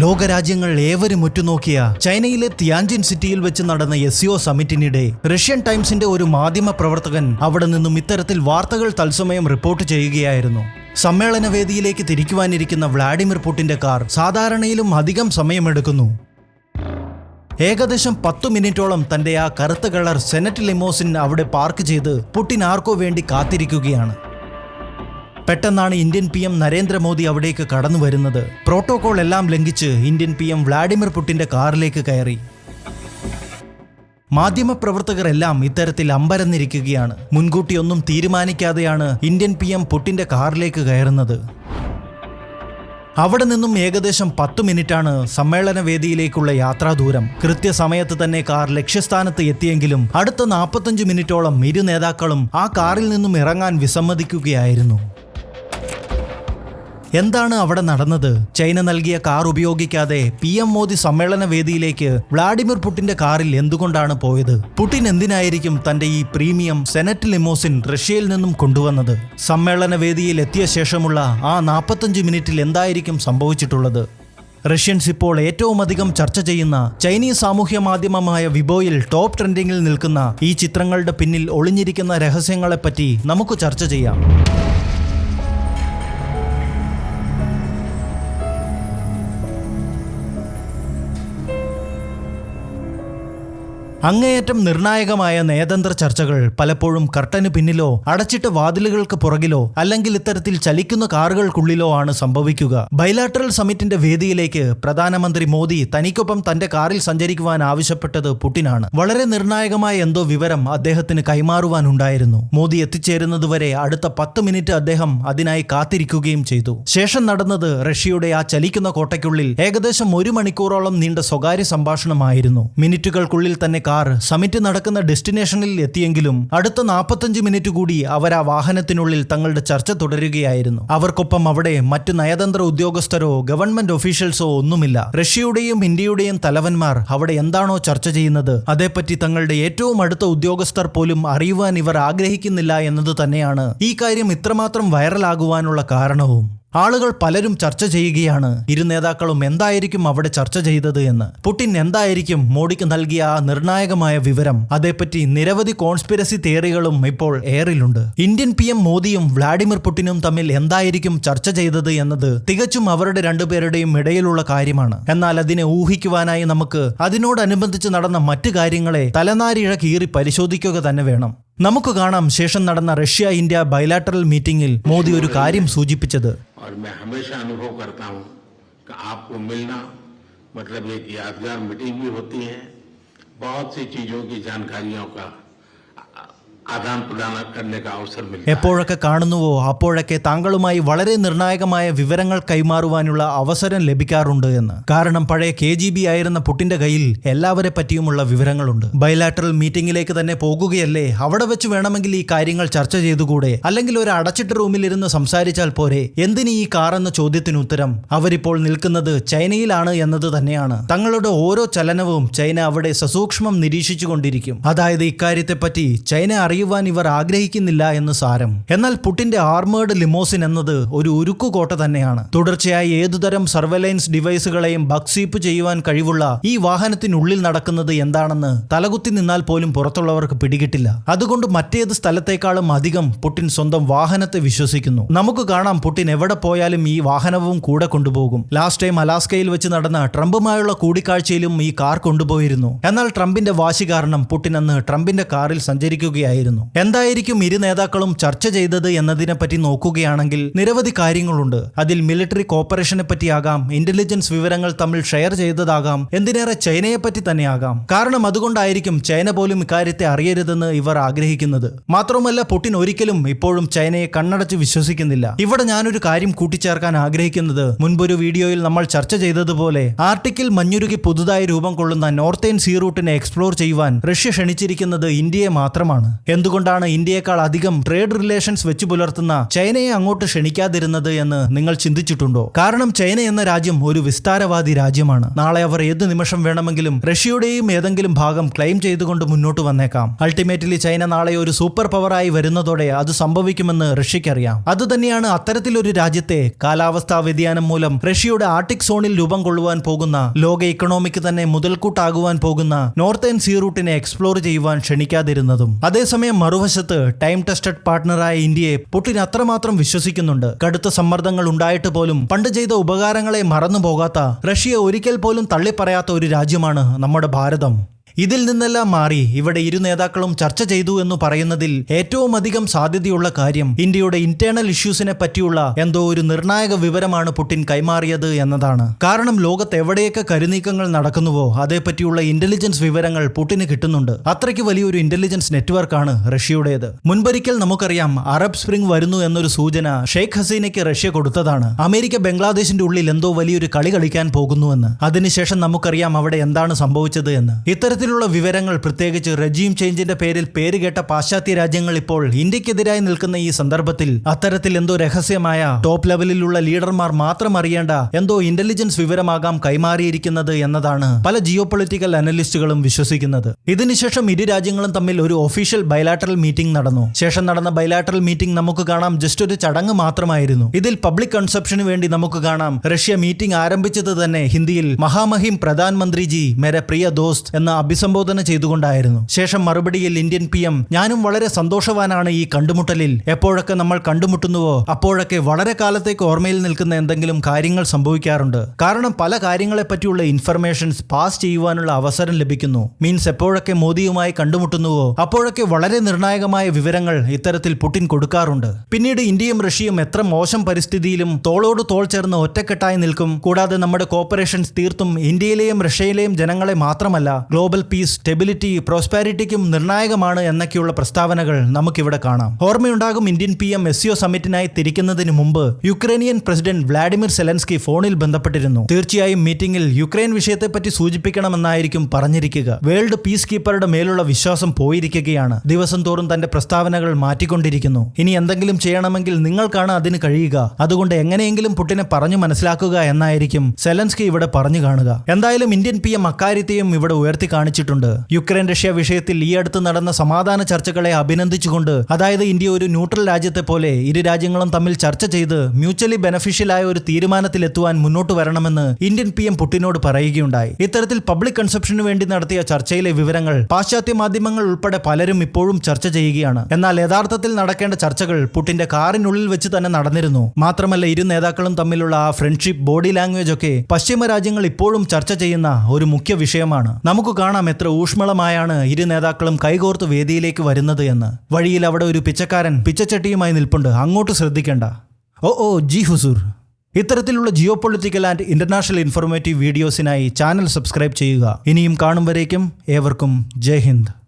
ലോകരാജ്യങ്ങൾ ഏവരും ഉറ്റുനോക്കിയ ചൈനയിലെ തിയാൻജിൻ സിറ്റിയിൽ വെച്ച് നടന്ന എസ് സമിറ്റിനിടെ റഷ്യൻ ടൈംസിന്റെ ഒരു മാധ്യമ പ്രവർത്തകൻ അവിടെ നിന്നും ഇത്തരത്തിൽ വാർത്തകൾ തത്സമയം റിപ്പോർട്ട് ചെയ്യുകയായിരുന്നു. സമ്മേളന വേദിയിലേക്ക് തിരിക്കുവാനിരിക്കുന്ന വ്ളാഡിമിർ പുട്ടിന്റെ കാർ സാധാരണയിലും അധികം സമയമെടുക്കുന്നു. ഏകദേശം പത്തു മിനിറ്റോളം തന്റെ ആ കറുത്ത കളർ സെനറ്റ് ലിമോസിൻ അവിടെ പാർക്ക് ചെയ്ത് പുട്ടിൻ ആർക്കോ വേണ്ടി കാത്തിരിക്കുകയാണ്. പെട്ടെന്നാണ് ഇന്ത്യൻ പി എം നരേന്ദ്രമോദി അവിടേക്ക് കടന്നു വരുന്നത്. പ്രോട്ടോകോൾ എല്ലാം ലംഘിച്ച് ഇന്ത്യൻ പി എം വ്ളാഡിമിർ പുട്ടിന്റെ കാറിലേക്ക് കയറി. മാധ്യമപ്രവർത്തകർ എല്ലാം ഇത്തരത്തിൽ അമ്പരന്നിരിക്കുകയാണ്. മുൻകൂട്ടിയൊന്നും തീരുമാനിക്കാതെയാണ് ഇന്ത്യൻ പി എം പുട്ടിന്റെ കാറിലേക്ക് കയറുന്നത്. അവിടെ നിന്നും ഏകദേശം പത്തു മിനിറ്റാണ് സമ്മേളന വേദിയിലേക്കുള്ള യാത്രാദൂരം. കൃത്യസമയത്ത് തന്നെ കാർ ലക്ഷ്യസ്ഥാനത്ത് എത്തിയെങ്കിലും അടുത്ത നാൽപ്പത്തഞ്ച് മിനിറ്റോളം ഇരു നേതാക്കളും ആ കാറിൽ നിന്നും ഇറങ്ങാൻ വിസമ്മതിക്കുകയായിരുന്നു. എന്താണ് അവിടെ നടന്നത്? ചൈന നൽകിയ കാർ ഉപയോഗിക്കാതെ പി എം മോദി സമ്മേളന വേദിയിലേക്ക് വ്ളാഡിമിർ പുട്ടിന്റെ കാറിൽ എന്തുകൊണ്ടാണ് പോയത്? പുടിൻ എന്തിനായിരിക്കും തന്റെ ഈ പ്രീമിയം സെനറ്റ് ലിമോസിൻ റഷ്യയിൽ നിന്നും കൊണ്ടുവന്നത്? സമ്മേളന വേദിയിൽ എത്തിയ ശേഷമുള്ള ആ നാൽപ്പത്തഞ്ച് മിനിറ്റിൽ എന്തായിരിക്കും സംഭവിച്ചിട്ടുള്ളത്? റഷ്യൻസ് ഇപ്പോൾ ഏറ്റവും അധികം ചർച്ച ചെയ്യുന്ന ചൈനീസ് സാമൂഹ്യ മാധ്യമമായ വിബോയിൽ ടോപ്പ് ട്രെൻഡിങ്ങിൽ നിൽക്കുന്ന ഈ ചിത്രങ്ങളുടെ പിന്നിൽ ഒളിഞ്ഞിരിക്കുന്ന രഹസ്യങ്ങളെപ്പറ്റി നമുക്ക് ചർച്ച ചെയ്യാം. അങ്ങേയറ്റം നിർണായകമായ നയതന്ത്ര ചർച്ചകൾ പലപ്പോഴും കർട്ടന് പിന്നിലോ അടച്ചിട്ട വാതിലുകൾക്ക് പുറകിലോ അല്ലെങ്കിൽ ഇത്തരത്തിൽ ചലിക്കുന്ന കാറുകൾക്കുള്ളിലോ ആണ് സംഭവിക്കുക. ബൈലാറ്ററൽ സമിറ്റിന്റെ വേദിയിലേക്ക് പ്രധാനമന്ത്രി മോദി തനിക്കൊപ്പം തന്റെ കാറിൽ സഞ്ചരിക്കുവാൻ ആവശ്യപ്പെട്ടത് പുടിനാണ്. വളരെ നിർണായകമായ എന്തോ വിവരം അദ്ദേഹത്തിന് കൈമാറുവാനുണ്ടായിരുന്നു മോദി എത്തിച്ചേരുന്നതുവരെ അടുത്ത പത്ത് മിനിറ്റ് അദ്ദേഹം അതിനായി കാത്തിരിക്കുകയും ചെയ്തു. ശേഷം നടന്നത് റഷ്യയുടെ ആ ചലിക്കുന്ന കോട്ടയ്ക്കുള്ളിൽ ഏകദേശം ഒരു മണിക്കൂറോളം നീണ്ട സ്വകാര്യ സംഭാഷണമായിരുന്നു. മിനിറ്റുകൾക്കുള്ളിൽ തന്നെ കാർ സമിറ്റ് നടക്കുന്ന ഡെസ്റ്റിനേഷനിൽ എത്തിയെങ്കിലും അടുത്ത നാൽപ്പത്തഞ്ച് മിനിറ്റ് കൂടി അവർ ആ വാഹനത്തിനുള്ളിൽ തങ്ങളുടെ ചർച്ച തുടരുകയായിരുന്നു. അവർക്കൊപ്പം അവിടെ മറ്റ് നയതന്ത്ര ഉദ്യോഗസ്ഥരോ ഗവൺമെന്റ് ഒഫീഷ്യൽസോ ഒന്നുമില്ല. റഷ്യയുടെയും ഇന്ത്യയുടെയും തലവന്മാർ അവിടെ എന്താണോ ചർച്ച ചെയ്യുന്നത് അതേപ്പറ്റി തങ്ങളുടെ ഏറ്റവും അടുത്ത ഉദ്യോഗസ്ഥർ പോലും അറിയുവാൻ ഇവർ ആഗ്രഹിക്കുന്നില്ല എന്നത് തന്നെയാണ് ഈ കാര്യം ഇത്രമാത്രം വൈറലാകുവാനുള്ള കാരണവും. ആളുകൾ പലരും ചർച്ച ചെയ്യുകയാണ് ഇരു നേതാക്കളും എന്തായിരിക്കും അവിടെ ചർച്ച ചെയ്തത് എന്ന്. പുടിൻ എന്തായിരിക്കും മോഡിക്ക് നൽകിയ ആ നിർണായകമായ വിവരം അതേപ്പറ്റി നിരവധി കോൺസ്പിരസി തിയറികളും ഇപ്പോൾ എയറിലുണ്ട്. ഇന്ത്യൻ പി എം മോദിയും വ്ളാഡിമിർ പുടിനും തമ്മിൽ എന്തായിരിക്കും ചർച്ച ചെയ്തത് എന്നത് തികച്ചും അവരുടെ രണ്ടുപേരുടെയും ഇടയിലുള്ള കാര്യമാണ്. എന്നാൽ അതിനെ ഊഹിക്കുവാനായി നമുക്ക് അതിനോടനുബന്ധിച്ച് നടന്ന മറ്റു കാര്യങ്ങളെ തലനാരിഴ കീറി പരിശോധിക്കുക തന്നെ വേണം. നമുക്ക് കാണാം ശേഷം നടന്ന റഷ്യ ഇന്ത്യ ബൈലാറ്ററൽ മീറ്റിംഗിൽ മോദി ഒരു കാര്യം സൂചിപ്പിച്ചത് और मैं हमेशा अनुभव करता हूं कि आपको मिलना मतलब एक यादगार मीटिंग भी होती है बहुत सी चीजों की जानकारियों का എപ്പോഴൊക്കെ കാണുന്നുവോ അപ്പോഴൊക്കെ താങ്കളുമായി വളരെ നിർണായകമായ വിവരങ്ങൾ കൈമാറുവാനുള്ള അവസരം ലഭിക്കാറുണ്ട് എന്ന്. കാരണം പഴയ കെ ജി ബി ആയിരുന്ന പുട്ടിന്റെ കയ്യിൽ എല്ലാവരെ പറ്റിയുമുള്ള വിവരങ്ങളുണ്ട്. ബൈലാറ്ററൽ മീറ്റിംഗിലേക്ക് തന്നെ പോകുകയല്ലേ? അവിടെ വെച്ച് വേണമെങ്കിൽ ഈ കാര്യങ്ങൾ ചർച്ച ചെയ്തുകൂടെ? അല്ലെങ്കിൽ ഒരു അടച്ചിട്ട റൂമിൽ ഇരുന്ന് സംസാരിച്ചാൽ പോരെ? എന്തിന് ഈ കാർ എന്ന ചോദ്യത്തിന് ഉത്തരം? അവരിപ്പോൾ നിൽക്കുന്നത് ചൈനയിലാണ് എന്നത് തന്നെയാണ്. തങ്ങളുടെ ഓരോ ചലനവും ചൈന അവിടെ സസൂക്ഷ്മം നിരീക്ഷിച്ചുകൊണ്ടിരിക്കും. അതായത് ഇക്കാര്യത്തെപ്പറ്റി ചൈന അറിയുവാൻ ഇവർ ആഗ്രഹിക്കുന്നില്ല എന്ന് സാരം. എന്നാൽ പുട്ടിന്റെ ആർമേഡ് ലിമോസിൻ എന്നത് ഒരു ഉരുക്കുകോട്ട തന്നെയാണ്. തുടർച്ചയായി ഏതുതരം സർവൈലൻസ് ഡിവൈസുകളെയും ബക്സീപ്പ് ചെയ്യുവാൻ കഴിവുള്ള ഈ വാഹനത്തിനുള്ളിൽ നടക്കുന്നത് എന്താണെന്ന് തലകുത്തി നിന്നാൽ പോലും പുറത്തുള്ളവർക്ക് പിടികിട്ടില്ല. അതുകൊണ്ട് മറ്റേത് സ്ഥലത്തേക്കാളും അധികം പുട്ടിൻ സ്വന്തം വാഹനത്തെ വിശ്വസിക്കുന്നു. നമുക്ക് കാണാം പുട്ടിൻ എവിടെ പോയാലും ഈ വാഹനവും കൂടെ കൊണ്ടുപോകും. ലാസ്റ്റ് ടൈം അലാസ്കയിൽ വെച്ച് നടന്ന ട്രംപുമായുള്ള കൂടിക്കാഴ്ചയിലും ഈ കാർ കൊണ്ടുപോയിരുന്നു. എന്നാൽ ട്രംപിന്റെ വാശി കാരണം പുട്ടിൻ അന്ന് ട്രംപിന്റെ കാറിൽ സഞ്ചരിക്കുകയായിരുന്നു. എന്തായിരിക്കും ഇരു നേതാക്കളും ചർച്ച ചെയ്തത് എന്നതിനെ പറ്റി നോക്കുകയാണെങ്കിൽ നിരവധി കാര്യങ്ങളുണ്ട്. അതിൽ മിലിറ്ററി കോപ്പറേഷനെ പറ്റിയാകാം ഇന്റലിജൻസ് വിവരങ്ങൾ തമ്മിൽ ഷെയർ ചെയ്തതാകാം എന്തിനേറെ ചൈനയെ പറ്റി തന്നെയാകാം. കാരണം അതുകൊണ്ടായിരിക്കും ചൈന പോലും ഇക്കാര്യത്തെ അറിയരുതെന്ന് ഇവർ ആഗ്രഹിക്കുന്നത്. മാത്രമല്ല പുടിൻ ഒരിക്കലും ഇപ്പോഴും ചൈനയെ കണ്ണടച്ച് വിശ്വസിക്കുന്നില്ല. ഇവിടെ ഞാനൊരു കാര്യം കൂട്ടിച്ചേർക്കാൻ ആഗ്രഹിക്കുന്നത് മുൻപൊരു വീഡിയോയിൽ നമ്മൾ ചർച്ച ചെയ്തതുപോലെ ആർട്ടിക്കിൽ മഞ്ഞുരുകി പുതുതായി രൂപം കൊള്ളുന്ന നോർത്തേൺ സീ റൂട്ടിനെ എക്സ്പ്ലോർ ചെയ്യുവാൻ റഷ്യ ക്ഷണിച്ചിരിക്കുന്നത് ഇന്ത്യയെ മാത്രമാണ്. എന്തുകൊണ്ടാണ് ഇന്ത്യയെക്കാൾ അധികം ട്രേഡ് റിലേഷൻസ് വെച്ചു പുലർത്തുന്ന ചൈനയെ അങ്ങോട്ട് ക്ഷണിക്കാതിരുന്നത് എന്ന് നിങ്ങൾ ചിന്തിച്ചിട്ടുണ്ടോ? കാരണം ചൈന എന്ന രാജ്യം ഒരു വിസ്താരവാദി രാജ്യമാണ്. നാളെ അവർ ഏത് നിമിഷം വേണമെങ്കിലും റഷ്യയുടെയും ഏതെങ്കിലും ഭാഗം ക്ലെയിം ചെയ്തുകൊണ്ട് മുന്നോട്ട് വന്നേക്കാം. അൾട്ടിമേറ്റ്ലി ചൈന നാളെ ഒരു സൂപ്പർ പവറായി വരുന്നതോടെ അത് സംഭവിക്കുമെന്ന് റഷ്യയ്ക്കറിയാം. അതുതന്നെയാണ് അത്തരത്തിലൊരു രാജ്യത്തെ കാലാവസ്ഥാ വ്യതിയാനം മൂലം റഷ്യയുടെ ആർട്ടിക് സോണിൽ രൂപം കൊള്ളുവാൻ പോകുന്ന ലോക ഇക്കണോമിക്ക് തന്നെ മുതൽക്കൂട്ടാകുവാൻ പോകുന്ന നോർത്തേൺ സീ റൂട്ടിനെ എക്സ്പ്ലോർ ചെയ്യുവാൻ ക്ഷണിക്കാതിരുന്നതും. അതേസമയം മറുവശത്ത് ടൈം ടെസ്റ്റഡ് പാർട്ട്ണറായ ഇന്ത്യയെ പുടിൻ അത്രമാത്രം വിശ്വസിക്കുന്നുണ്ട്. കടുത്ത സമ്മർദ്ദങ്ങൾ ഉണ്ടായിട്ട് പോലും പണ്ട് ചെയ്ത ഉപകാരങ്ങളെ മറന്നു പോകാത്ത ഒരിക്കൽ പോലും തള്ളിപ്പറയാത്ത ഒരു രാജ്യമാണ് നമ്മുടെ ഭാരതം. ഇതിൽ നിന്നെല്ലാം മാറി ഇവിടെ ഇരു നേതാക്കളും ചർച്ച ചെയ്തു എന്ന് പറയുന്നതിൽ ഏറ്റവും അധികം സാധ്യതയുള്ള കാര്യം ഇന്ത്യയുടെ ഇന്റേണൽ ഇഷ്യൂസിനെ പറ്റിയുള്ള എന്തോ ഒരു നിർണായക വിവരമാണ് പുടിൻ കൈമാറിയത് എന്നതാണ്. കാരണം ലോകത്ത് എവിടെയൊക്കെ കരുനീക്കങ്ങൾ നടക്കുന്നുവോ അതേപ്പറ്റിയുള്ള ഇന്റലിജൻസ് വിവരങ്ങൾ പുടിന് കിട്ടുന്നുണ്ട്. അത്രയ്ക്ക് വലിയൊരു ഇന്റലിജൻസ് നെറ്റ്വർക്കാണ് റഷ്യയുടേത്. മുൻപൊരിക്കൽ നമുക്കറിയാം അറബ് സ്പ്രിംഗ് വരുന്നു എന്നൊരു സൂചന ഷെയ്ഖ് ഹസീനയ്ക്ക് റഷ്യ കൊടുത്തതാണ്. അമേരിക്ക ബംഗ്ലാദേശിന്റെ ഉള്ളിൽ എന്തോ വലിയൊരു കളി കളിക്കാൻ പോകുന്നുവെന്ന്. അതിനുശേഷം നമുക്കറിയാം അവിടെ എന്താണ് സംഭവിച്ചത് എന്ന്. ഇത്തരത്തിലുള്ള വിവരങ്ങൾ പ്രത്യേകിച്ച് റെജീം ചേഞ്ചിന്റെ പേരിൽ പേരുകേട്ട പാശ്ചാത്യ രാജ്യങ്ങൾ ഇപ്പോൾ ഇന്ത്യക്കെതിരായി നിൽക്കുന്ന ഈ സന്ദർഭത്തിൽ അത്തരത്തിൽ എന്തോ രഹസ്യമായ ടോപ്പ് ലെവലിലുള്ള ലീഡർമാർ മാത്രം അറിയേണ്ട എന്തോ ഇന്റലിജൻസ് വിവരമാകാം കൈമാറിയിരിക്കുന്നത് എന്നതാണ് പല ജിയോ പൊളിറ്റിക്കൽ അനലിസ്റ്റുകളും വിശ്വസിക്കുന്നത്. ഇതിനുശേഷം ഇരു രാജ്യങ്ങളും തമ്മിൽ ഒരു ഒഫീഷ്യൽ ബൈലാറ്ററൽ മീറ്റിംഗ് നടന്നു. ശേഷം നടന്ന ബൈലാറ്ററൽ മീറ്റിംഗ് നമുക്ക് കാണാം ജസ്റ്റ് ഒരു ചടങ്ങ് മാത്രമായിരുന്നു. ഇതിൽ പബ്ലിക് കൺസെപ്ഷന് വേണ്ടി നമുക്ക് കാണാം റഷ്യ മീറ്റിംഗ് ആരംഭിച്ചത് തന്നെ ഹിന്ദിയിൽ മഹാമഹിം പ്രധാനമന്ത്രി ജി മേരെ പ്രിയ ദോസ്ത് എന്ന അഭിസംബോധന ചെയ്തുകൊണ്ടായിരുന്നു. ശേഷം മറുപടിയിൽ ഇന്ത്യൻ പി എം ഞാനും വളരെ സന്തോഷവാനാണ് ഈ കണ്ടുമുട്ടലിൽ. എപ്പോഴൊക്കെ നമ്മൾ കണ്ടുമുട്ടുന്നുവോ അപ്പോഴൊക്കെ വളരെ കാലത്തേക്ക് ഓർമ്മയിൽ നിൽക്കുന്ന എന്തെങ്കിലും കാര്യങ്ങൾ സംഭവിക്കാറുണ്ട്. കാരണം പല കാര്യങ്ങളെപ്പറ്റിയുള്ള ഇൻഫർമേഷൻസ് പാസ് ചെയ്യുവാനുള്ള അവസരം ലഭിക്കുന്നു. മീൻസ് എപ്പോഴൊക്കെ മോദിയുമായി കണ്ടുമുട്ടുന്നുവോ അപ്പോഴൊക്കെ വളരെ നിർണായകമായ വിവരങ്ങൾ ഇത്തരത്തിൽ പുടിൻ കൊടുക്കാറുണ്ട്. പിന്നീട് ഇന്ത്യയും റഷ്യയും എത്ര മോശം പരിസ്ഥിതിയിലും തോളോട് തോൾ ചേർന്ന് ഒറ്റക്കെട്ടായി നിൽക്കും. കൂടാതെ നമ്മുടെ കോപ്പറേഷൻസ് തീർത്തും ഇന്ത്യയിലെയും റഷ്യയിലെയും ജനങ്ങളെ മാത്രമല്ല ഗ്ലോബൽ പീസ് സ്റ്റെബിലിറ്റി പ്രോസ്പാരിറ്റിക്കും നിർണായകമാണ് എന്നൊക്കെയുള്ള പ്രസ്താവനകൾ നമുക്കിവിടെ കാണാം. ഓർമ്മയുണ്ടാകും ഇന്ത്യൻ പി എം എസ് സമ്മിറ്റിനായി തിരിക്കുന്നതിന് മുമ്പ് യുക്രൈനിയൻ പ്രസിഡന്റ് വ്ളാഡിമിർ സെലൻസ്കി ഫോണിൽ ബന്ധപ്പെട്ടിരുന്നു. തീർച്ചയായും മീറ്റിംഗിൽ യുക്രൈൻ വിഷയത്തെപ്പറ്റി സൂചിപ്പിക്കണമെന്നായിരിക്കും പറഞ്ഞിരിക്കുക. വേൾഡ് പീസ് കീപ്പറുടെ മേലുള്ള വിശ്വാസം പോയിരിക്കുകയാണ്. ദിവസം തോറും തന്റെ പ്രസ്താവനകൾ മാറ്റിക്കൊണ്ടിരിക്കുന്നു. ഇനി എന്തെങ്കിലും ചെയ്യണമെങ്കിൽ നിങ്ങൾക്കാണ് അതിന് കഴിയുക. അതുകൊണ്ട് എങ്ങനെയെങ്കിലും പുട്ടിനെ പറഞ്ഞു മനസ്സിലാക്കുക എന്നായിരിക്കും സെലൻസ്കി ഇവിടെ പറഞ്ഞു കാണുക. എന്തായാലും ഇന്ത്യൻ പി എം അക്കാര്യത്തെയും ഇവിടെ ഉയർത്തി കാണിച്ചിട്ടുണ്ട് യുക്രൈൻ റഷ്യ വിഷയത്തിൽ ഈ അടുത്ത് നടന്ന സമാധാന ചർച്ചകളെ അഭിനന്ദിച്ചുകൊണ്ട് അതായത് ഇന്ത്യ ഒരു ന്യൂട്രൽ രാജ്യത്തെ പോലെ ഇരു രാജ്യങ്ങളും തമ്മിൽ ചർച്ച ചെയ്ത് മ്യൂച്വലി ബെനഫിഷ്യലായ ഒരു തീരുമാനത്തിലെത്തുവാൻ മുന്നോട്ട് വരണമെന്ന് ഇന്ത്യൻ പി എം പുട്ടിനോട് പറയുകയുണ്ടായി. ഇത്തരത്തിൽ പബ്ലിക് കൺസെപ്ഷന് വേണ്ടി നടത്തിയ ചർച്ചയിലെ വിവരങ്ങൾ പാശ്ചാത്യ മാധ്യമങ്ങൾ ഉൾപ്പെടെ പലരും ഇപ്പോഴും ചർച്ച ചെയ്യുകയാണ്. എന്നാൽ യഥാർത്ഥത്തിൽ നടക്കേണ്ട ചർച്ചകൾ പുട്ടിന്റെ കാറിനുള്ളിൽ വെച്ച് തന്നെ നടന്നിരുന്നു. മാത്രമല്ല ഇരു നേതാക്കളും തമ്മിലുള്ള ആ ഫ്രണ്ട്ഷിപ്പ് ബോഡി ലാംഗ്വേജ് ഒക്കെ പശ്ചിമ രാജ്യങ്ങൾ ഇപ്പോഴും ചർച്ച ചെയ്യുന്ന ഒരു മുഖ്യ വിഷയമാണ്. നമുക്ക് കാണാം എത്ര ഊഷ്മളമായാണ് ഇരു നേതാക്കളും കൈകോർത്ത് വേദിയിലേക്ക് വരുന്നത് എന്ന്. വഴിയിൽ അവിടെ ഒരു പിച്ചക്കാരൻ പിച്ചച്ചട്ടിയുമായി നിൽപ്പുണ്ട്. അങ്ങോട്ട് ശ്രദ്ധിക്കേണ്ട. ഓ ഓ ജി ഹുസൂർ. ഇത്തരത്തിലുള്ള geo political and international informative വീഡിയോസിനായി ചാനൽ സബ്സ്ക്രൈബ് ചെയ്യുക. ഇനിയും കാണും വരേക്കും ഏവർക്കും ജയ് ഹിന്ദ്.